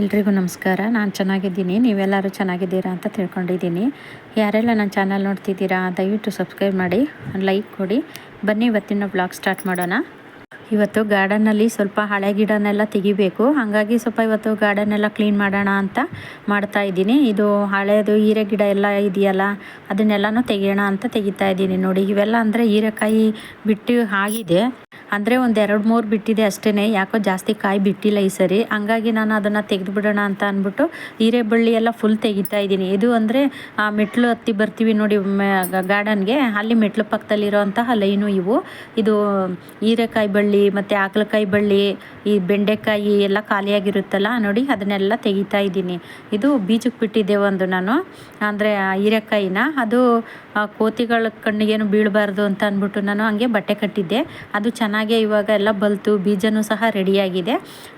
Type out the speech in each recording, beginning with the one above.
ಎಲ್ರಿಗೂ ನಮಸ್ಕಾರ. ನಾನು ಚೆನ್ನಾಗಿದ್ದೀನಿ. ನೀವೆಲ್ಲರೂ ಚೆನ್ನಾಗಿದ್ದೀರಾ ಅಂತ ತಿಳ್ಕೊಂಡಿದ್ದೀನಿ. ಯಾರೆಲ್ಲ ನನ್ನ ಚಾನಲ್ ನೋಡ್ತಿದ್ದೀರಾ, ದಯವಿಟ್ಟು ಸಬ್ಸ್ಕ್ರೈಬ್ ಮಾಡಿ, ಲೈಕ್ ಕೊಡಿ. ಬನ್ನಿ ಇವತ್ತಿನ ಬ್ಲಾಗ್ ಸ್ಟಾರ್ಟ್ ಮಾಡೋಣ. ಇವತ್ತು ಗಾರ್ಡನ್ನಲ್ಲಿ ಸ್ವಲ್ಪ ಹಳೆ ಗಿಡನೆಲ್ಲ ತೆಗಿಬೇಕು. ಹಾಗಾಗಿ ಸ್ವಲ್ಪ ಇವತ್ತು ಗಾರ್ಡನ್ ಎಲ್ಲ ಕ್ಲೀನ್ ಮಾಡೋಣ ಅಂತ ಮಾಡ್ತಾ ಇದ್ದೀನಿ. ಇದು ಹಳೆಯದು ಹೀರೆ ಗಿಡ ಎಲ್ಲ ಇದೆಯಲ್ಲ, ಅದನ್ನೆಲ್ಲನೂ ತೆಗಿಯೋಣ ಅಂತ ತೆಗಿತಾ ಇದ್ದೀನಿ. ನೋಡಿ, ಇವೆಲ್ಲ ಅಂದರೆ ಹೀರೆಕಾಯಿ ಬಿಟ್ಟು ಆಗಿದೆ. ಅಂದರೆ ಒಂದು ಎರಡು ಮೂರು ಬಿಟ್ಟಿದೆ ಅಷ್ಟೇ ಯಾಕೋ ಜಾಸ್ತಿ ಕಾಯಿ ಬಿಟ್ಟಿಲ್ಲ ಈ ಸರಿ. ಹಂಗಾಗಿ ನಾನು ಅದನ್ನು ತೆಗೆದು ಬಿಡೋಣ ಅಂತ ಅಂದ್ಬಿಟ್ಟು ಹೀರೆ ಬಳ್ಳಿ ಎಲ್ಲ ಫುಲ್ ತೆಗಿತಾ ಇದ್ದೀನಿ. ಇದು ಅಂದರೆ, ಆ ಮೆಟ್ಲು ಹತ್ತಿ ಬರ್ತೀವಿ ನೋಡಿ ಗಾರ್ಡನ್ಗೆ. ಅಲ್ಲಿ ಮೆಟ್ಲು ಪಕ್ಕದಲ್ಲಿರೋಂತಹ ಲೈನು ಇವು. ಇದು ಹೀರೆಕಾಯಿ ಬಳ್ಳಿ, ಮತ್ತು ಆಕಲಕಾಯಿ ಬಳ್ಳಿ, ಈ ಬೆಂಡೆಕಾಯಿ ಎಲ್ಲ ಖಾಲಿಯಾಗಿರುತ್ತಲ್ಲ, ನೋಡಿ ಅದನ್ನೆಲ್ಲ ತೆಗಿತಾ ಇದ್ದೀನಿ. ಇದು ಬೀಜಕ್ಕೆ ಬಿಟ್ಟಿದ್ದೆ ಒಂದು ನಾನು. ಅಂದರೆ ಹೀರೆಕಾಯಿನ. ಅದು ಕೋತಿಗಳ ಕಣ್ಣಿಗೇನು ಬೀಳಬಾರ್ದು ಅಂತ ಅಂದ್ಬಿಟ್ಟು ನಾನು ಹಂಗೆ ಬಟ್ಟೆ ಕಟ್ಟಿದ್ದೆ. ಅದು ಚೆನ್ನಾಗೇ ಇವಾಗ ಎಲ್ಲ ಬಲ್ತು, ಬೀಜನೂ ಸಹ ರೆಡಿಯಾಗಿದೆ.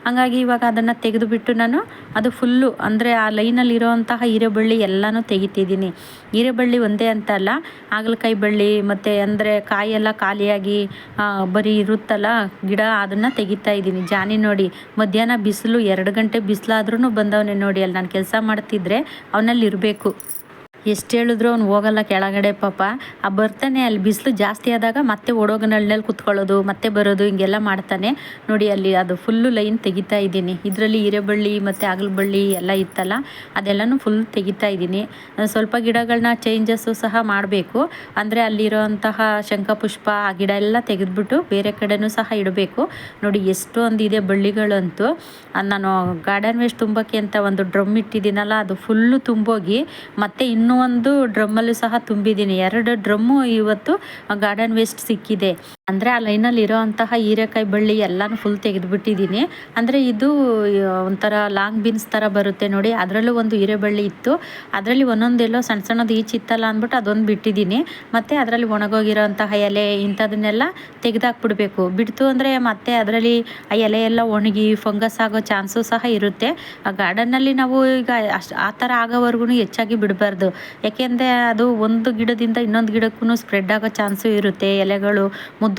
ಹಾಗಾಗಿ ಇವಾಗ ಅದನ್ನು ತೆಗೆದುಬಿಟ್ಟು ನಾನು ಅದು ಫುಲ್ಲು ಅಂದರೆ ಆ ಲೈನಲ್ಲಿ ಇರೋವಂತಹ ಹೀರೆಬಳ್ಳಿ ಎಲ್ಲನೂ ತೆಗಿತಿದ್ದೀನಿ. ಹೀರೆಬಳ್ಳಿ ಒಂದೇ ಅಂತ ಅಲ್ಲ, ಹಾಗಲಕಾಯಿ ಬಳ್ಳಿ ಮತ್ತು ಅಂದರೆ ಕಾಯೆಲ್ಲ ಖಾಲಿಯಾಗಿ ಬರೀ ಇರುತ್ತಲ್ಲ ಗಿಡ ಅದನ್ನು ತೆಗಿತಾ ಇದ್ದೀನಿ. ಜಾನಿ ನೋಡಿ, ಮಧ್ಯಾಹ್ನ ಬಿಸಿಲು ಎರಡು ಗಂಟೆ ಬಿಸಿಲಾದ್ರೂ ಬಂದವನೇ ನೋಡಿ, ಅಲ್ಲಿ ನಾನು ಕೆಲಸ ಮಾಡ್ತಿದ್ರೆ ಅವನಲ್ಲಿ ಇರಬೇಕು ಎಷ್ಟು ಹೇಳಿದ್ರು ಅವ್ನು ಹೋಗಲ್ಲ ಕೆಳಗಡೆ ಪಾಪ. ಆ ಬರ್ತಾನೆ, ಅಲ್ಲಿ ಬಿಸಿಲು ಜಾಸ್ತಿ ಆದಾಗ ಮತ್ತೆ ಓಡೋಗ ನಳ್ನಲ್ಲಿ ಕುತ್ಕೊಳ್ಳೋದು, ಮತ್ತೆ ಬರೋದು, ಹಿಂಗೆಲ್ಲ ಮಾಡ್ತಾನೆ. ನೋಡಿ, ಅಲ್ಲಿ ಅದು ಫುಲ್ಲು ಲೈನ್ ತೆಗಿತಾ ಇದ್ದೀನಿ. ಇದರಲ್ಲಿ ಹೀರೆಬಳ್ಳಿ ಮತ್ತು ಬಳ್ಳಿ ಎಲ್ಲ ಇತ್ತಲ್ಲ, ಅದೆಲ್ಲನೂ ಫುಲ್ ತೆಗಿತಾ ಇದ್ದೀನಿ. ಸ್ವಲ್ಪ ಗಿಡಗಳನ್ನ ಚೇಂಜಸ್ಸು ಸಹ ಮಾಡಬೇಕು. ಅಂದರೆ ಅಲ್ಲಿರೋಂತಹ ಶಂಖಪುಷ್ಪ, ಆ ಗಿಡ ಎಲ್ಲ ತೆಗೆದ್ಬಿಟ್ಟು ಬೇರೆ ಕಡೆನೂ ಸಹ ಇಡಬೇಕು. ನೋಡಿ ಎಷ್ಟೊಂದು ಇದೆ ಬಳ್ಳಿಗಳಂತೂ. ನಾನು ಗಾರ್ಡನ್ ವೇಸ್ಟ್ ತುಂಬಕ್ಕೆ ಅಂತ ಒಂದು ಡ್ರಮ್ ಇಟ್ಟಿದ್ದೀನಲ್ಲ, ಅದು ಫುಲ್ಲು ತುಂಬೋಗಿ ಮತ್ತೆ ಇನ್ನೂ ಒಂದು ಡ್ರಮ್ಮಲ್ಲೂ ಸಹ ತುಂಬಿದ್ದೀನಿ. ಎರಡು ಡ್ರಮ್ಮು ಇವತ್ತು ಗಾರ್ಡನ್ ವೇಸ್ಟ್ ಸಿಕ್ಕಿದೆ. ಅಂದರೆ ಆ ಲೈನಲ್ಲಿ ಇರೋವಂತಹ ಹೀರೆಕಾಯಿ ಬಳ್ಳಿ ಎಲ್ಲನೂ ಫುಲ್ ತೆಗೆದುಬಿಟ್ಟಿದ್ದೀನಿ ಅಂದರೆ ಇದು ಒಂಥರ ಲಾಂಗ್ ಬೀನ್ಸ್ ಥರ ಬರುತ್ತೆ ನೋಡಿ, ಅದರಲ್ಲೂ ಒಂದು ಹೀರೆಬಳ್ಳಿ ಇತ್ತು. ಅದರಲ್ಲಿ ಒಂದೊಂದೆಲ್ಲೋ ಸಣ್ಣ ಸಣ್ಣದು ಈಚಿತ್ತಲ್ಲ ಅಂದ್ಬಿಟ್ಟು ಅದೊಂದು ಬಿಟ್ಟಿದ್ದೀನಿ ಮತ್ತು ಅದರಲ್ಲಿ ಒಣಗೋಗಿರೋಂತಹ ಎಲೆ ಇಂಥದನ್ನೆಲ್ಲ ತೆಗೆದಾಕ್ಬಿಡ್ಬೇಕು. ಬಿಡ್ತು ಅಂದರೆ ಮತ್ತೆ ಅದರಲ್ಲಿ ಆ ಎಲೆ ಎಲ್ಲ ಒಣಗಿ ಫಂಗಸ್ ಆಗೋ ಚಾನ್ಸು ಸಹ ಇರುತ್ತೆ. ಆ ಗಾರ್ಡನ್ನಲ್ಲಿ ನಾವು ಈಗ ಅಷ್ಟು, ಆ ಥರ ಆಗೋವರೆಗೂ ಹೆಚ್ಚಾಗಿ ಬಿಡಬಾರ್ದು. ಯಾಕೆಂದರೆ ಅದು ಒಂದು ಗಿಡದಿಂದ ಇನ್ನೊಂದು ಗಿಡಕ್ಕೂ ಸ್ಪ್ರೆಡ್ ಆಗೋ ಚಾನ್ಸು ಇರುತ್ತೆ ಎಲೆಗಳು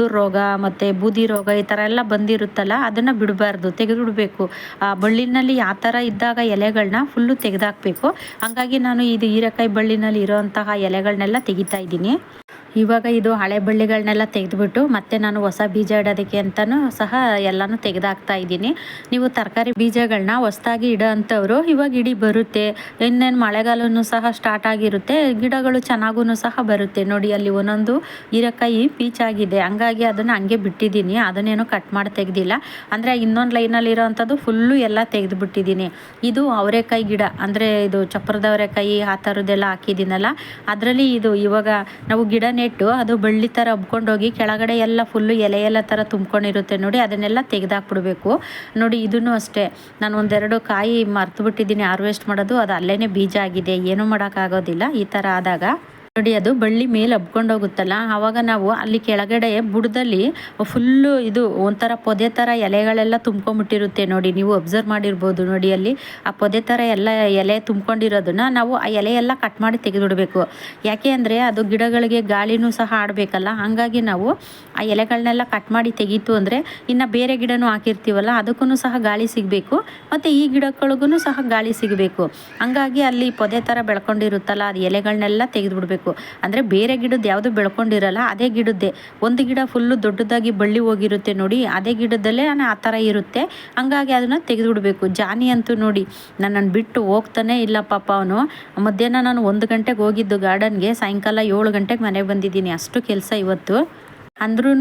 ರೋಗ ಮತ್ತು ಬೂದಿ ರೋಗ ಈ ಥರ ಎಲ್ಲ ಬಂದಿರುತ್ತಲ್ಲ, ಅದನ್ನು ಬಿಡಬಾರ್ದು ತೆಗೆದು ಬಿಡಬೇಕು ಆ ಬಳ್ಳಿನಲ್ಲಿ ಆ ಥರ ಇದ್ದಾಗ ಎಲೆಗಳನ್ನ ಫುಲ್ಲು ತೆಗೆದಾಕಬೇಕು. ಹಾಗಾಗಿ ನಾನು ಇದು ಹೀರೆಕಾಯಿ ಬಳ್ಳಿನಲ್ಲಿ ಇರೋಂತಹ ಎಲೆಗಳನ್ನೆಲ್ಲ ತೆಗಿತಾ ಇದ್ದೀನಿ. ಇವಾಗ ಇದು ಹಳೆ ಬಳ್ಳಿಗಳನ್ನೆಲ್ಲ ತೆಗೆದುಬಿಟ್ಟು ಮತ್ತೆ ನಾನು ಹೊಸ ಬೀಜ ಇಡೋದಕ್ಕೆ ಅಂತಲೂ ಸಹ ಎಲ್ಲನೂ ತೆಗೆದಾಕ್ತಾ ಇದ್ದೀನಿ. ನೀವು ತರಕಾರಿ ಬೀಜಗಳನ್ನ ಹೊಸದಾಗಿ ಇಡೋ ಅಂಥವ್ರು ಇವಾಗ ಇಡೀ ಬರುತ್ತೆ. ಇನ್ನೇನು ಮಳೆಗಾಲನೂ ಸಹ ಸ್ಟಾರ್ಟ್ ಆಗಿರುತ್ತೆ. ಗಿಡಗಳು ಚೆನ್ನಾಗೂ ಸಹ ಬರುತ್ತೆ. ನೋಡಿ ಅಲ್ಲಿ ಒಂದೊಂದು ಹೀರೆಕಾಯಿ ಪೀಚಾಗಿದೆ. ಹಂಗಾಗಿ ಅದನ್ನು ಹಂಗೆ ಬಿಟ್ಟಿದ್ದೀನಿ. ಅದನ್ನೇನು ಕಟ್ ಮಾಡಿ ತೆಗೆದಿಲ್ಲ. ಅಂದರೆ ಇನ್ನೊಂದು ಲೈನಲ್ಲಿ ಫುಲ್ಲು ಎಲ್ಲ ತೆಗೆದುಬಿಟ್ಟಿದ್ದೀನಿ. ಇದು ಅವರೆಕಾಯಿ ಗಿಡ. ಅಂದರೆ ಇದು ಚಪ್ಪರದವರೆಕಾಯಿ ಆ ಥರದ್ದೆಲ್ಲ ಹಾಕಿದ್ದೀನಲ್ಲ. ಅದರಲ್ಲಿ ಇದು ಇವಾಗ ನಾವು ಗಿಡ ನೆಟ್ಟು ಅದು ಬಳ್ಳಿ ಥರ ಹಬ್ಕೊಂಡೋಗಿ ಕೆಳಗಡೆ ಎಲ್ಲ ಫುಲ್ಲು ಎಲೆ ಎಲ್ಲ ಥರ ತುಂಬ್ಕೊಂಡಿರುತ್ತೆ ನೋಡಿ, ಅದನ್ನೆಲ್ಲ ತೆಗೆದಾಕ್ಬಿಡ್ಬೇಕು. ನೋಡಿ, ಇದನ್ನು ಅಷ್ಟೇ. ನಾನು ಒಂದೆರಡು ಕಾಯಿ ಮರ್ತು ಬಿಟ್ಟಿದ್ದೀನಿ ಹಾರ್ವೆಸ್ಟ್ ಮಾಡೋದು, ಅದು ಅಲ್ಲೇ ಬೀಜ ಆಗಿದೆ. ಏನೂ ಮಾಡೋಕ್ಕಾಗೋದಿಲ್ಲ. ಈ ಥರ ಆದಾಗ ನೋಡಿ, ಅದು ಬಳ್ಳಿ ಮೇಲೆ ಹೋಗುತ್ತಲ್ಲ ಆವಾಗ ನಾವು ಅಲ್ಲಿ ಕೆಳಗಡೆ ಬುಡದಲ್ಲಿ ಫುಲ್ಲು ಇದು ಒಂಥರ ಪೊದೆ ಥರ ಎಲೆಗಳೆಲ್ಲ ತುಂಬ್ಕೊಂಬಿಟ್ಟಿರುತ್ತೆ ನೋಡಿ, ನೀವು ಅಬ್ಸರ್ವ್ ಮಾಡಿರ್ಬೋದು ನೋಡಿ ಅಲ್ಲಿ. ಆ ಪೊದೆ ಥರ ಎಲ್ಲ ಎಲೆ ತುಂಬ್ಕೊಂಡಿರೋದನ್ನ ನಾವು ಆ ಎಲೆ ಎಲ್ಲ ಕಟ್ ಮಾಡಿ ತೆಗೆದುಬಿಡಬೇಕು. ಯಾಕೆ ಅಂದರೆ ಅದು ಗಿಡಗಳಿಗೆ ಗಾಳಿನೂ ಸಹ ಆಡಬೇಕಲ್ಲ ಹಾಗಾಗಿ ನಾವು ಆ ಎಲೆಗಳನ್ನೆಲ್ಲ ಕಟ್ ಮಾಡಿ ತೆಗೀತು ಅಂದರೆ ಇನ್ನು ಬೇರೆ ಗಿಡನೂ ಹಾಕಿರ್ತೀವಲ್ಲ ಅದಕ್ಕೂ ಸಹ ಗಾಳಿ ಸಿಗಬೇಕು, ಮತ್ತು ಈ ಗಿಡಗಳಿಗೂ ಸಹ ಗಾಳಿ ಸಿಗಬೇಕು. ಹಂಗಾಗಿ ಅಲ್ಲಿ ಪೊದೆ ಥರ ಬೆಳ್ಕೊಂಡಿರುತ್ತಲ್ಲ, ಅದು ಎಲೆಗಳನ್ನೆಲ್ಲ ತೆಗೆದುಬಿಡ್ಬೇಕು. ಅಂದರೆ ಬೇರೆ ಗಿಡದ ಯಾವುದು ಬೆಳ್ಕೊಂಡಿರಲ್ಲ, ಅದೇ ಗಿಡದ್ದೇ. ಒಂದು ಗಿಡ ಫುಲ್ಲು ದೊಡ್ಡದಾಗಿ ಬಳ್ಳಿ ಹೋಗಿರುತ್ತೆ ನೋಡಿ, ಅದೇ ಗಿಡದಲ್ಲೇ ನಾನು ಆ ಥರ ಇರುತ್ತೆ. ಹಂಗಾಗಿ ಅದನ್ನು ತೆಗೆದುಬಿಡಬೇಕು. ಜಾನಿ ಅಂತೂ ನೋಡಿ ನನ್ನನ್ನು ಬಿಟ್ಟು ಹೋಗ್ತಾನೆ ಇಲ್ಲ ಪಾಪ ಅವನು. ಮಧ್ಯಾಹ್ನ ನಾನು ಒಂದು ಗಂಟೆಗೆ ಹೋಗಿದ್ದು ಗಾರ್ಡನ್ಗೆ ಸಾಯಂಕಾಲ ಏಳು ಗಂಟೆಗೆ ಮನೆಗೆ ಬಂದಿದ್ದೀನಿ. ಅಷ್ಟು ಕೆಲಸ ಇವತ್ತು. ಅಂದ್ರೂ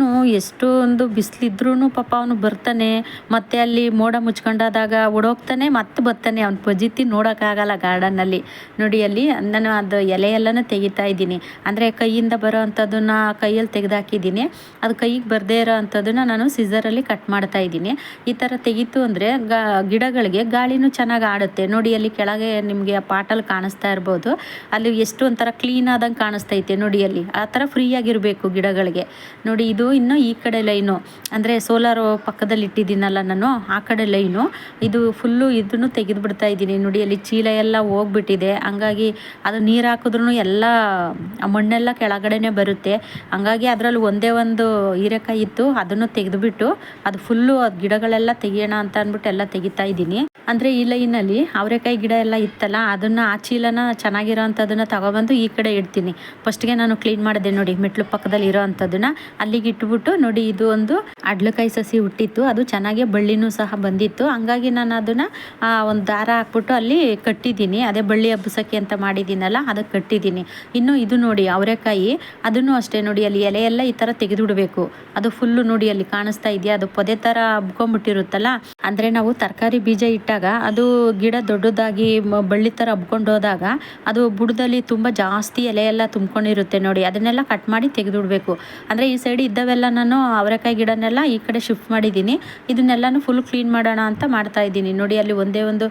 ಒಂದು ಬಿಸಿಲಿದ್ರೂ ಪಾಪ ಅವನು ಬರ್ತಾನೆ, ಮತ್ತೆ ಅಲ್ಲಿ ಮೋಡ ಮುಚ್ಕೊಂಡಾದಾಗ ಓಡೋಗ್ತಾನೆ, ಮತ್ತೆ ಬರ್ತಾನೆ. ಅವ್ನು ಪಜಿತಿ ನೋಡೋಕ್ಕಾಗಲ್ಲ ಗಾರ್ಡನ್ನಲ್ಲಿ. ನೋಡಿ, ಅಲ್ಲಿ ನಾನು ಅದು ಎಲೆ ತೆಗಿತಾ ಇದ್ದೀನಿ. ಅಂದರೆ ಕೈಯಿಂದ ಬರೋ ಅಂಥದ್ದನ್ನು ಕೈಯಲ್ಲಿ ತೆಗೆದಾಕಿದ್ದೀನಿ. ಅದು ಕೈಗೆ ಬರದೇ ಇರೋ ಅಂಥದ್ದನ್ನು ನಾನು ಸಿಸರಲ್ಲಿ ಕಟ್ ಮಾಡ್ತಾ ಇದ್ದೀನಿ. ಈ ಥರ ತೆಗೀತು ಅಂದರೆ ಗಿಡಗಳಿಗೆ ಗಾಳಿನೂ ಚೆನ್ನಾಗಿ ಆಡುತ್ತೆ. ನೋಡಿ, ಅಲ್ಲಿ ಕೆಳಗೆ ನಿಮಗೆ ಆ ಪಾಟಲ್ಲಿ ಕಾಣಿಸ್ತಾ ಇರ್ಬೋದು. ಅಲ್ಲಿ ಎಷ್ಟು ಒಂಥರ ಕ್ಲೀನ್ ಆದಂಗೆ ಕಾಣಿಸ್ತೈತೆ ನೋಡಿ, ಅಲ್ಲಿ. ಆ ಥರ ಫ್ರೀಯಾಗಿರಬೇಕು ಗಿಡಗಳಿಗೆ. ನೋಡಿ, ಇದು ಇನ್ನು ಈ ಕಡೆ ಲೈನು. ಅಂದರೆ ಸೋಲಾರು ಪಕ್ಕದಲ್ಲಿ ಇಟ್ಟಿದ್ದೀನಲ್ಲ ನಾನು, ಆ ಕಡೆ ಲೈನು. ಇದು ಫುಲ್ಲು ಇದನ್ನು ತೆಗೆದು ಬಿಡ್ತಾ ಇದ್ದೀನಿ. ನೋಡಿ, ಅಲ್ಲಿ ಚೀಲ ಎಲ್ಲ ಹೋಗ್ಬಿಟ್ಟಿದೆ. ಹಂಗಾಗಿ ಅದು ನೀರು ಹಾಕಿದ್ರೂ ಎಲ್ಲ, ಮಣ್ಣೆಲ್ಲ ಕೆಳಗಡೆನೇ ಬರುತ್ತೆ. ಹಂಗಾಗಿ ಅದರಲ್ಲಿ ಒಂದೇ ಒಂದು ಹೀರೆಕಾಯಿ ಇತ್ತು, ಅದನ್ನು ತೆಗೆದುಬಿಟ್ಟು ಅದು ಫುಲ್ಲು ಅದು ಗಿಡಗಳೆಲ್ಲ ತೆಗಿಯೋಣ ಅಂತ ಅಂದ್ಬಿಟ್ಟು ಎಲ್ಲ ತೆಗಿತಾ ಇದ್ದೀನಿ. ಅಂದರೆ ಈ ಲೈನಲ್ಲಿ ಅವರೆಕಾಯಿ ಗಿಡ ಎಲ್ಲ ಇತ್ತಲ್ಲ, ಅದನ್ನು ಆ ಚೀಲನ ಚೆನ್ನಾಗಿರೋ ಅಂಥದ್ದನ್ನು ತಗೊಬಂದು ಈ ಕಡೆ ಇಡ್ತೀನಿ. ಫಸ್ಟ್ಗೆ ನಾನು ಕ್ಲೀನ್ ಮಾಡಿದೆ ನೋಡಿ, ಮೆಟ್ಲು ಪಕ್ಕದಲ್ಲಿ ಇರೋ ಅಂಥದ್ದನ್ನ. ಅಲ್ಲಿಗೆ ಇಟ್ಬಿಟ್ಟು ನೋಡಿ, ಇದು ಒಂದು ಅಡ್ಲಕಾಯಿ ಸಸಿ ಹುಟ್ಟಿತ್ತು. ಅದು ಚೆನ್ನಾಗಿ ಬಳ್ಳಿನೂ ಸಹ ಬಂದಿತ್ತು. ಹಂಗಾಗಿ ನಾನು ಅದನ್ನು ಒಂದು ದಾರ ಹಾಕ್ಬಿಟ್ಟು ಅಲ್ಲಿ ಕಟ್ಟಿದ್ದೀನಿ. ಅದೇ ಬಳ್ಳಿ ಹಬ್ಬಸಕ್ಕೆ ಅಂತ ಮಾಡಿದ್ದೀನಲ್ಲ, ಅದಕ್ಕೆ ಕಟ್ಟಿದ್ದೀನಿ. ಇನ್ನು ಇದು ನೋಡಿ, ಅವರೆಕಾಯಿ, ಅದನ್ನು ಅಷ್ಟೇ ನೋಡಿ, ಅಲ್ಲಿ ಎಲೆ ಎಲ್ಲ ಈ ಥರ ತೆಗೆದುಬಿಡಬೇಕು. ಅದು ಫುಲ್ಲು ನೋಡಿ, ಅಲ್ಲಿ ಕಾಣಿಸ್ತಾ ಇದೆಯಾ? ಅದು ಪೊದೆ ಥರ ಹಬ್ಕೊಂಡ್ಬಿಟ್ಟಿರುತ್ತಲ್ಲ ಅಂದರೆ ನಾವು ತರಕಾರಿ ಬೀಜ ಇಟ್ಟಾಗ, ಅದು ಗಿಡ ದೊಡ್ಡದಾಗಿ ಬಳ್ಳಿ ಥರ ಹಬ್ಕೊಂಡು ಹೋದಾಗ, ಅದು ಬುಡದಲ್ಲಿ ತುಂಬ ಜಾಸ್ತಿ ಎಲೆ ಎಲ್ಲ ತುಂಬ್ಕೊಂಡಿರುತ್ತೆ ನೋಡಿ. ಅದನ್ನೆಲ್ಲ ಕಟ್ ಮಾಡಿ ತೆಗೆದುಬಿಡ್ಬೇಕು. ಅಂದರೆ ಈ ಸೈಡ್ ಇದ್ದವೆಲ್ಲ ನಾನು ಅವರೆಕಾಯಿ ಗಿಡನೆಲ್ಲ ಈ ಕಡೆ ಶಿಫ್ಟ್ ಮಾಡಿದ್ದೀನಿ. ಇದನ್ನೆಲ್ಲನೂ ಫುಲ್ ಕ್ಲೀನ್ ಮಾಡೋಣ ಅಂತ ಮಾಡ್ತಾ ಇದ್ದೀನಿ. ನೋಡಿ, ಅಲ್ಲಿ ಒಂದೇ ಒಂದು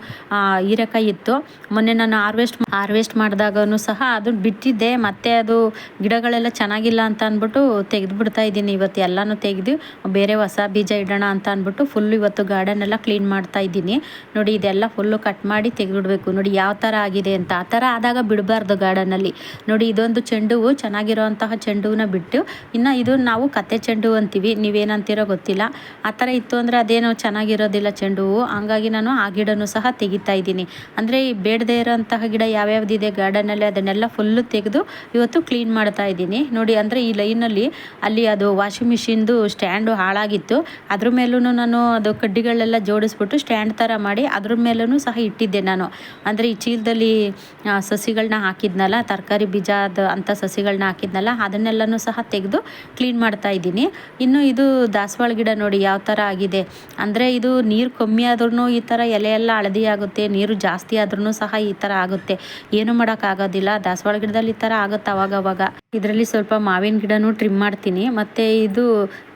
ಹೀರೆಕಾಯಿ ಇತ್ತು. ಮೊನ್ನೆ ನಾನು ಹಾರ್ವೆಸ್ಟ್ ಹಾರ್ವೆಸ್ಟ್ ಮಾಡಿದಾಗನು ಸಹ ಅದು ಬಿಟ್ಟಿದ್ದೆ. ಮತ್ತೆ ಅದು ಗಿಡಗಳೆಲ್ಲ ಚೆನ್ನಾಗಿಲ್ಲ ಅಂತ ಅಂದ್ಬಿಟ್ಟು ತೆಗೆದು ಬಿಡ್ತಾ ಇದ್ದೀನಿ. ಇವತ್ತು ಎಲ್ಲನೂ ತೆಗೆದು ಬೇರೆ ಹೊಸ ಬೀಜ ಇಡೋಣ ಅಂತ ಅಂದ್ಬಿಟ್ಟು ಫುಲ್ ಇವತ್ತು ಗಾರ್ಡನ್ ಎಲ್ಲ ಕ್ಲೀನ್ ಮಾಡ್ತಾ ಇದ್ದೀನಿ. ನೋಡಿ, ಇದೆಲ್ಲ ಫುಲ್ಲು ಕಟ್ ಮಾಡಿ ತೆಗೆದುಬಿಡ್ಬೇಕು. ನೋಡಿ, ಯಾವ ಥರ ಆಗಿದೆ ಅಂತ. ಆ ಥರ ಆದಾಗ ಬಿಡಬಾರ್ದು ಗಾರ್ಡನಲ್ಲಿ ನೋಡಿ, ಇದೊಂದು ಚೆಂಡು ಹೂವು ಚೆನ್ನಾಗಿರುವಂತಹ ಚೆಂಡು ಹೂವನ್ನ ಬಿಟ್ಟು ಇನ್ನು ಇದು ನಾವು ಕತೆ ಚೆಂಡು ಅಂತೀವಿ, ನೀವೇನಂತೀರೋ ಗೊತ್ತಿಲ್ಲ. ಆ ಥರ ಇತ್ತು ಅಂದರೆ ಅದೇನೋ ಚೆನ್ನಾಗಿರೋದಿಲ್ಲ ಚೆಂಡು ಹೂವು. ಹಂಗಾಗಿ ನಾನು ಆ ಗಿಡನೂ ಸಹ ತೆಗಿತಾ ಇದ್ದೀನಿ. ಅಂದರೆ ಈ ಬೇಡದೇ ಇರೋಂತಹ ಗಿಡ ಯಾವ್ಯಾವ್ದಿದೆ ಗಾರ್ಡನಲ್ಲಿ ಅದನ್ನೆಲ್ಲ ಫುಲ್ಲು ತೆಗೆದು ಇವತ್ತು ಕ್ಲೀನ್ ಮಾಡ್ತಾ ಇದ್ದೀನಿ. ನೋಡಿ, ಅಂದರೆ ಈ ಲೈನಲ್ಲಿ ಅಲ್ಲಿ ಅದು ವಾಷಿಂಗ್ ಮಿಷಿನ್ದು ಸ್ಟ್ಯಾಂಡು ಹಾಳಾಗಿತ್ತು. ಅದ್ರ ಮೇಲೂ ನಾನು ಅದು ಕಡ್ಡಿಗಳೆಲ್ಲ ಜೋಡಿಸ್ಬಿಟ್ಟು ಸ್ಟ್ಯಾಂಡ್ ಥರ ಮಾಡಿ ಅದ್ರ ಮೇಲೂ ಸಹ ಇಟ್ಟಿದ್ದೆ ನಾನು. ಅಂದರೆ ಈ ಚೀಲದಲ್ಲಿ ಸಸಿಗಳನ್ನ ಹಾಕಿದ್ನಲ್ಲ, ತರಕಾರಿ ಬೀಜ ಅದು ಅಂಥ ಸಸಿಗಳನ್ನ ಹಾಕಿದ್ನಲ್ಲ, ಅದನ್ನೆಲ್ಲನೂ ಸಹ ತೆಗೆದು ಕ್ಲೀನ್ ಮಾಡ್ತಾ ಇದ್ದೀನಿ. ಇನ್ನು ಇದು ದಾಸವಾಳ ಗಿಡ ನೋಡಿ ಯಾವ ಥರ ಆಗಿದೆ. ಅಂದರೆ ಇದು ನೀರು ಕಮ್ಮಿ ಆದ್ರೂ ಈ ಥರ ಎಲೆ ಎಲ್ಲ ಹಳದಿ ಆಗುತ್ತೆ, ನೀರು ಜಾಸ್ತಿ ಆದ್ರೂ ಸಹ ಈ ಥರ ಆಗುತ್ತೆ. ಏನು ಮಾಡೋಕ್ಕಾಗೋದಿಲ್ಲ ದಾಸವಾಳ ಗಿಡದಲ್ಲಿ ಈ ಥರ ಆಗುತ್ತೆ ಅವಾಗವಾಗ. ಅವಾಗ ಇದರಲ್ಲಿ ಸ್ವಲ್ಪ ಮಾವಿನ ಗಿಡನೂ ಟ್ರಿಮ್ ಮಾಡ್ತೀನಿ. ಮತ್ತು ಇದು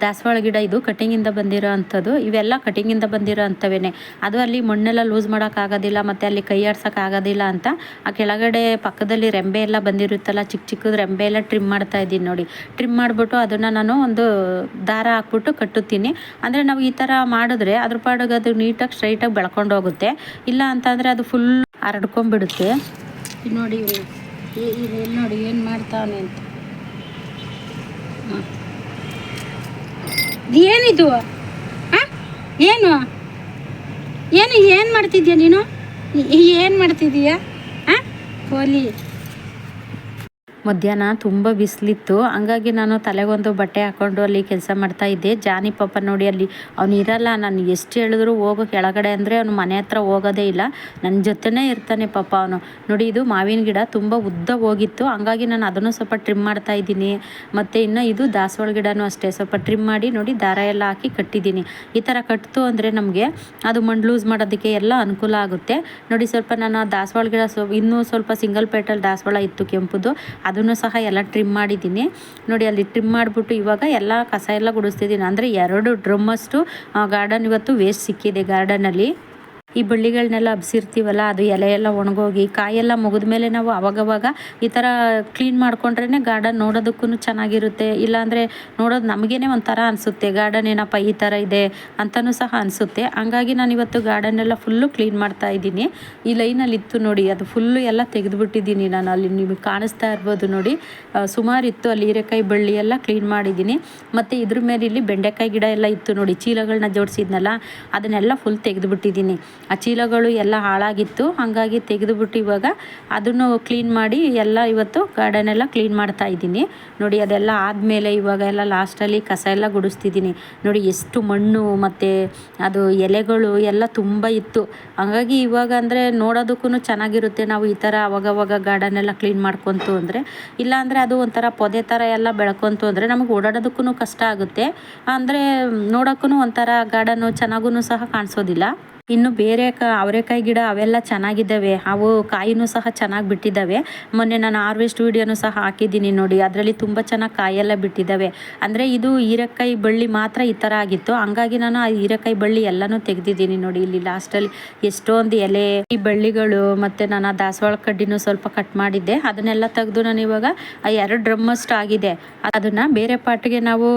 ದಾಸವಾಳ ಗಿಡ ಇದು ಕಟಿಂಗಿಂದ ಬಂದಿರೋ ಅಂಥದ್ದು. ಇವೆಲ್ಲ ಕಟಿಂಗಿಂದ ಬಂದಿರೋ ಅಂಥವೇ ಅದು ಅಲ್ಲಿ ಮಣ್ಣೆಲ್ಲ ಲೂಸ್ ಮಾಡೋಕ್ಕಾಗೋದಿಲ್ಲ ಮತ್ತು ಅಲ್ಲಿ ಕೈ ಆಡ್ಸೋಕ್ಕಾಗೋದಿಲ್ಲ ಅಂತ. ಆ ಕೆಳಗಡೆ ಪಕ್ಕದಲ್ಲಿ ರೆಂಬೆ ಎಲ್ಲ ಬಂದಿರುತ್ತಲ್ಲ ಚಿಕ್ಕ ಚಿಕ್ಕದು ರೆಂಬೆ ಎಲ್ಲ ಟ್ರಿಮ್ ಮಾಡ್ತಾ ಇದ್ದೀನಿ ನೋಡಿ. ಟ್ರಿಮ್ ಮಾಡಿಬಿಟ್ಟು ಅದನ್ನು ನಾನು ಒಂದು ದಾರ ಹಾಕ್ಬಿಟ್ಟು ಕಟ್ಟುತ್ತೀನಿ. ಅಂದರೆ ನಾವು ಈ ಥರ ಮಾಡಿದ್ರೆ ಅದ್ರ ಪಾಡಿಗೆ ಅದು ನೀಟಾಗಿ ಸ್ಟ್ರೈಟಾಗಿ ಬೆಳ್ಕೊಂಡು ಹೋಗುತ್ತೆ. ಇಲ್ಲ ಅಂತಂದರೆ ಅದು ಫುಲ್ ಹರಡ್ಕೊಂಡ್ಬಿಡುತ್ತೆ. ನೋಡಿ ಏನು ನೋಡಿ ಏನು ಮಾಡ್ತಾವನೆ ಅಂತ. ಏನಿದು? ಏನು? ಏನು ಏನು ಮಾಡ್ತಿದ್ಯಾ ನೀನು? ಏನು ಮಾಡ್ತಿದ್ದೀಯಾ? ಹಾಂ? ಕೋಲಿ ಮಧ್ಯಾಹ್ನ ತುಂಬ ಬಿಸಿಲಿತ್ತು. ಹಂಗಾಗಿ ನಾನು ತಲೆಗೊಂದು ಬಟ್ಟೆ ಹಾಕ್ಕೊಂಡು ಅಲ್ಲಿ ಕೆಲಸ ಮಾಡ್ತಾ ಇದ್ದೆ. ಜಾನಿ ಪಾಪ ನೋಡಿ ಅಲ್ಲಿ ಅವನು ಇರಲ್ಲ. ನಾನು ಎಷ್ಟು ಹೇಳಿದ್ರು ಹೋಗೋ ಕೆಳಗಡೆ ಅಂದರೆ ಅವನು ಮನೆ ಹತ್ರ ಹೋಗೋದೇ ಇಲ್ಲ. ನನ್ನ ಜೊತೆನೇ ಇರ್ತಾನೆ ಪಾಪ ಅವನು. ನೋಡಿ ಇದು ಮಾವಿನ ಗಿಡ ತುಂಬ ಉದ್ದ ಹೋಗಿತ್ತು. ಹಂಗಾಗಿ ನಾನು ಅದನ್ನು ಸ್ವಲ್ಪ ಟ್ರಿಮ್ ಮಾಡ್ತಾ ಇದ್ದೀನಿ. ಮತ್ತು ಇನ್ನು ಇದು ದಾಸವಾಳ ಗಿಡನೂ ಅಷ್ಟೇ. ಸ್ವಲ್ಪ ಟ್ರಿಮ್ ಮಾಡಿ ನೋಡಿ ದಾರ ಎಲ್ಲ ಹಾಕಿ ಕಟ್ಟಿದ್ದೀನಿ. ಈ ಥರ ಕಟ್ತು ಅಂದರೆ ನಮಗೆ ಅದು ಮಣ್ಣು ಲೂಸ್ ಮಾಡೋದಕ್ಕೆ ಎಲ್ಲ ಅನುಕೂಲ ಆಗುತ್ತೆ. ನೋಡಿ ಸ್ವಲ್ಪ ನಾನು ದಾಸವಾಳ ಗಿಡ ಸ್ವ ಇನ್ನೂ ಸ್ವಲ್ಪ ಸಿಂಗಲ್ ಪೇಟಲ್ ದಾಸವಾಳ ಇತ್ತು ಕೆಂಪುದು. ಅದನ್ನು ಸಹ ಎಲ್ಲ ಟ್ರಿಮ್ ಮಾಡಿದ್ದೀನಿ. ನೋಡಿ, ಅಲ್ಲಿ ಟ್ರಿಮ್ ಮಾಡಿಬಿಟ್ಟು ಇವಾಗ ಎಲ್ಲ ಕಸ ಎಲ್ಲ ಗುಡಿಸ್ತಿದ್ದೀನಿ. ಅಂದರೆ ಎರಡು ಡ್ರಮ್ಮಷ್ಟು ಗಾರ್ಡನ್ ಇವತ್ತು ವೇಸ್ಟ್ ಸಿಕ್ಕಿದೆ ಗಾರ್ಡನಲ್ಲಿ ಈ ಬಳ್ಳಿಗಳನ್ನೆಲ್ಲ ಹಬ್ಸಿರ್ತೀವಲ್ಲ ಅದು ಎಲೆ ಎಲ್ಲ ಒಣಗೋಗಿ ಕಾಯೆಲ್ಲ ಮುಗಿದ ಮೇಲೆ ನಾವು ಅವಾಗವಾಗ ಈ ಥರ ಕ್ಲೀನ್ ಮಾಡ್ಕೊಂಡ್ರೇ ಗಾರ್ಡನ್ ನೋಡೋದಕ್ಕೂ ಚೆನ್ನಾಗಿರುತ್ತೆ. ಇಲ್ಲಾಂದರೆ ನೋಡೋದು ನಮಗೇ ಒಂಥರ ಅನಿಸುತ್ತೆ, ಗಾರ್ಡನ್ ಏನಪ್ಪ ಈ ಥರ ಇದೆ ಅಂತಲೂ ಸಹ ಅನಿಸುತ್ತೆ. ಹಂಗಾಗಿ ನಾನು ಇವತ್ತು ಗಾರ್ಡನ್ ಎಲ್ಲ ಫುಲ್ಲು ಕ್ಲೀನ್ ಮಾಡ್ತಾ ಇದ್ದೀನಿ. ಈ ಲೈನಲ್ಲಿ ಇತ್ತು ನೋಡಿ, ಅದು ಫುಲ್ಲು ಎಲ್ಲ ತೆಗೆದುಬಿಟ್ಟಿದ್ದೀನಿ ನಾನು. ಅಲ್ಲಿ ನಿಮಗೆ ಕಾಣಿಸ್ತಾ ಇರ್ಬೋದು ನೋಡಿ. ಸುಮಾರು ಇತ್ತು ಅಲ್ಲಿ ಹೀರೆಕಾಯಿ ಬಳ್ಳಿ ಎಲ್ಲ ಕ್ಲೀನ್ ಮಾಡಿದ್ದೀನಿ. ಮತ್ತು ಇದ್ರ ಮೇಲೆ ಇಲ್ಲಿ ಬೆಂಡೆಕಾಯಿ ಗಿಡ ಎಲ್ಲ ಇತ್ತು ನೋಡಿ ಚೀಲಗಳನ್ನ ಜೋಡಿಸಿದ್ನಲ್ಲ, ಅದನ್ನೆಲ್ಲ ಫುಲ್ ತೆಗೆದುಬಿಟ್ಟಿದ್ದೀನಿ. ಆ ಚೀಲಗಳು ಎಲ್ಲ ಹಾಳಾಗಿತ್ತು. ಹಾಗಾಗಿ ತೆಗೆದುಬಿಟ್ಟು ಇವಾಗ ಅದನ್ನು ಕ್ಲೀನ್ ಮಾಡಿ ಎಲ್ಲ ಇವತ್ತು ಗಾರ್ಡನ್ ಎಲ್ಲ ಕ್ಲೀನ್ ಮಾಡ್ತಾ ಇದ್ದೀನಿ. ನೋಡಿ, ಅದೆಲ್ಲ ಆದಮೇಲೆ ಇವಾಗ ಎಲ್ಲ ಲಾಸ್ಟಲ್ಲಿ ಕಸ ಎಲ್ಲ ಗುಡಿಸ್ತಿದ್ದೀನಿ. ನೋಡಿ, ಎಷ್ಟು ಮಣ್ಣು ಮತ್ತು ಅದು ಎಲೆಗಳು ಎಲ್ಲ ತುಂಬ ಇತ್ತು. ಹಾಗಾಗಿ ಇವಾಗ ಅಂದರೆ ನೋಡೋದಕ್ಕೂ ಚೆನ್ನಾಗಿರುತ್ತೆ. ನಾವು ಈ ಥರ ಅವಾಗವಾಗ ಗಾರ್ಡನ್ ಎಲ್ಲ ಕ್ಲೀನ್ ಮಾಡ್ಕೊತು ಅಂದರೆ ಇಲ್ಲಾಂದರೆ ಅದು ಒಂಥರ ಪೊದೆ ಥರ ಎಲ್ಲ ಬೆಳ್ಕೊತು ಅಂದರೆ ನಮಗೆ ಓಡಾಡೋದಕ್ಕೂ ಕಷ್ಟ ಆಗುತ್ತೆ. ಅಂದರೆ ನೋಡೋಕ್ಕೂ ಒಂಥರ ಗಾರ್ಡನ್ನು ಚೆನ್ನಾಗೂ ಸಹ ಕಾಣಿಸೋದಿಲ್ಲ. ಇನ್ನು ಬೇರೆ ಕ, ಅವರೆಕಾಯಿ ಗಿಡ ಅವೆಲ್ಲ ಚೆನ್ನಾಗಿದ್ದಾವೆ. ಅವು ಕಾಯಿನೂ ಸಹ ಚೆನ್ನಾಗಿ ಬಿಟ್ಟಿದ್ದಾವೆ. ಮೊನ್ನೆ ನಾನು ಹಾರ್ವೆಸ್ಟ್ ವಿಡಿಯೋನು ಸಹ ಹಾಕಿದ್ದೀನಿ ನೋಡಿ. ಅದರಲ್ಲಿ ತುಂಬ ಚೆನ್ನಾಗಿ ಕಾಯೆಲ್ಲ ಬಿಟ್ಟಿದ್ದಾವೆ. ಅಂದರೆ ಇದು ಹೀರೆಕಾಯಿ ಬಳ್ಳಿ ಮಾತ್ರ ಈ ಥರ ಆಗಿತ್ತು. ಹಂಗಾಗಿ ನಾನು ಆ ಹೀರೆಕಾಯಿ ಬಳ್ಳಿ ಎಲ್ಲನೂ ತೆಗೆದಿದ್ದೀನಿ ನೋಡಿ. ಇಲ್ಲಿ ಲಾಸ್ಟಲ್ಲಿ ಎಷ್ಟೊಂದು ಎಲೆ, ಈ ಬಳ್ಳಿಗಳು ಮತ್ತು ನಾನು ಆ ದಾಸವಾಳ ಕಡ್ಡಿನೂ ಸ್ವಲ್ಪ ಕಟ್ ಮಾಡಿದ್ದೆ. ಅದನ್ನೆಲ್ಲ ತೆಗೆದು ನಾನು ಇವಾಗ ಎರಡು ಡ್ರಮ್ಮಷ್ಟು ಆಗಿದೆ. ಅದನ್ನು ಬೇರೆ ಪಾಟ್ಗೆ ನಾವು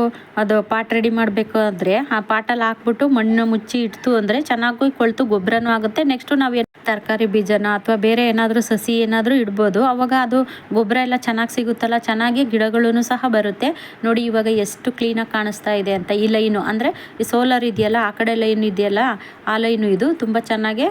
ಅದು ಪಾಟ್ ರೆಡಿ ಮಾಡಬೇಕು ಅಂದರೆ ಆ ಪಾಟಲ್ಲಿ ಹಾಕ್ಬಿಟ್ಟು ಮಣ್ಣು ಮುಚ್ಚಿ ಇಡ್ತು ಅಂದರೆ ಚೆನ್ನಾಗಿ ಕೊಳ್ತು ಗೊಬ್ಬರನೂ ಆಗುತ್ತೆ. ನೆಕ್ಸ್ಟು ನಾವು ತರಕಾರಿ ಬೀಜನ ಅಥವಾ ಬೇರೆ ಏನಾದರೂ ಸಸಿ ಏನಾದರೂ ಇಡ್ಬೋದು. ಅವಾಗ ಅದು ಗೊಬ್ಬರ ಎಲ್ಲ ಚೆನ್ನಾಗಿ ಸಿಗುತ್ತಲ್ಲ, ಚೆನ್ನಾಗಿ ಗಿಡಗಳೂ ಸಹ ಬರುತ್ತೆ. ನೋಡಿ ಇವಾಗ ಎಷ್ಟು ಕ್ಲೀನಾಗಿ ಕಾಣಿಸ್ತಾ ಇದೆ ಅಂತ ಈ ಲೈನು. ಅಂದರೆ ಈ ಸೋಲಾರ್ ಇದೆಯಲ್ಲ, ಆ ಕಡೆ ಲೈನ್ ಇದೆಯಲ್ಲ, ಆ ಲೈನು ಇದು ತುಂಬ ಚೆನ್ನಾಗಿ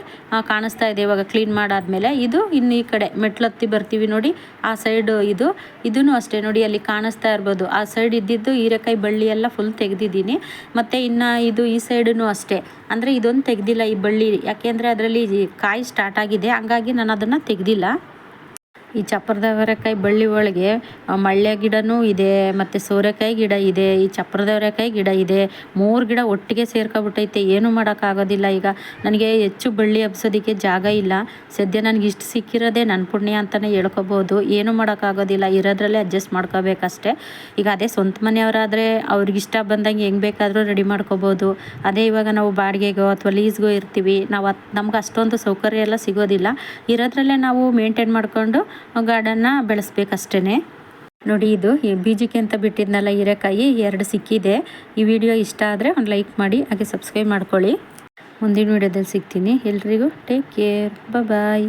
ಕಾಣಿಸ್ತಾ ಇದೆ ಇವಾಗ ಕ್ಲೀನ್ ಮಾಡಾದ್ಮೇಲೆ. ಇದು ಇನ್ನು ಈ ಕಡೆ ಮೆಟ್ಲತ್ತಿ ಬರ್ತೀವಿ ನೋಡಿ, ಆ ಸೈಡು ಇದು. ಇದೂ ಅಷ್ಟೇ ನೋಡಿ, ಅಲ್ಲಿ ಕಾಣಿಸ್ತಾ ಇರ್ಬೋದು. ಆ ಸೈಡ್ ಇದ್ದಿದ್ದು ಹೀರೆಕಾಯಿ ಬಳ್ಳಿ ಎಲ್ಲ ಫುಲ್ ತೆಗೆದಿದ್ದೀನಿ. ಮತ್ತು ಇನ್ನು ಇದು ಈ ಸೈಡೂ ಅಷ್ಟೇ. ಅಂದರೆ ಇದೊಂದು ತೆಗ್ದಿಲ್ಲ ಈ ಬಳ್ಳಿ ಯಾಕೆಂದರೆ ಅದರಲ್ಲಿ ಕಾಯಿ ಸ್ಟಾರ್ಟ್ ಆಗಿದೆ. ಹಂಗಾಗಿ ನಾನು ಅದನ್ನು ತೆಗ್ದಿಲ್ಲ. ಈ ಚಪ್ಪರದವರೆಕಾಯಿ ಬಳ್ಳಿ ಒಳಗೆ ಮಳ್ಳೆ ಗಿಡನೂ ಇದೆ, ಮತ್ತು ಸೋರೆಕಾಯಿ ಗಿಡ ಇದೆ, ಈ ಚಪ್ಪರದವರೆಕಾಯಿ ಗಿಡ ಇದೆ, ಮೂರು ಗಿಡ ಒಟ್ಟಿಗೆ ಸೇರ್ಕೊಬಿಟ್ಟೈತೆ, ಏನೂ ಮಾಡೋಕ್ಕಾಗೋದಿಲ್ಲ. ಈಗ ನನಗೆ ಹೆಚ್ಚು ಬಳ್ಳಿ ಹಬ್ಸೋದಕ್ಕೆ ಜಾಗ ಇಲ್ಲ. ಸದ್ಯ ನನಗೆ ಇಷ್ಟು ಸಿಕ್ಕಿರೋದೇ ನನ್ನ ಪುಣ್ಯ ಅಂತಲೇ ಹೇಳ್ಕೊಬೋದು. ಏನೂ ಮಾಡೋಕ್ಕಾಗೋದಿಲ್ಲ. ಇರೋದ್ರಲ್ಲೇ ಅಡ್ಜಸ್ಟ್ ಮಾಡ್ಕೋಬೇಕಷ್ಟೇ. ಈಗ ಅದೇ ಸ್ವಂತ ಮನೆಯವರಾದರೆ ಅವ್ರಿಗೆ ಇಷ್ಟ ಬಂದಂಗೆ ಹೆಂಗೆ ಬೇಕಾದರೂ ರೆಡಿ ಮಾಡ್ಕೋಬೋದು. ಅದೇ ಇವಾಗ ನಾವು ಬಾಡಿಗೆಗೋ ಅಥವಾ ಲೀಸ್ಗೋ ಇರ್ತೀವಿ. ನಾವು ಅದು ನಮ್ಗೆ ಅಷ್ಟೊಂದು ಸೌಕರ್ಯ ಎಲ್ಲ ಸಿಗೋದಿಲ್ಲ. ಇರೋದ್ರಲ್ಲೇ ನಾವು ಮೇಂಟೈನ್ ಮಾಡಿಕೊಂಡು ಗಾರ್ಡನ್ನ ಬೆಳೆಸ್ಬೇಕಷ್ಟೇ ನೋಡಿ ಇದು ಬೀಜಕ್ಕೆ ಅಂತ ಬಿಟ್ಟಿದ್ನಲ್ಲ ಹೀರೆಕಾಯಿ, ಎರಡು ಸಿಕ್ಕಿದೆ. ಈ ವಿಡಿಯೋ ಇಷ್ಟ ಆದರೆ ಒಂದು ಲೈಕ್ ಮಾಡಿ, ಹಾಗೆ ಸಬ್ಸ್ಕ್ರೈಬ್ ಮಾಡ್ಕೊಳ್ಳಿ. ಮುಂದಿನ ವಿಡಿಯೋದಲ್ಲಿ ಸಿಗ್ತೀನಿ. ಎಲ್ರಿಗೂ ಟೇಕ್ ಕೇರ್. ಬಾಯ್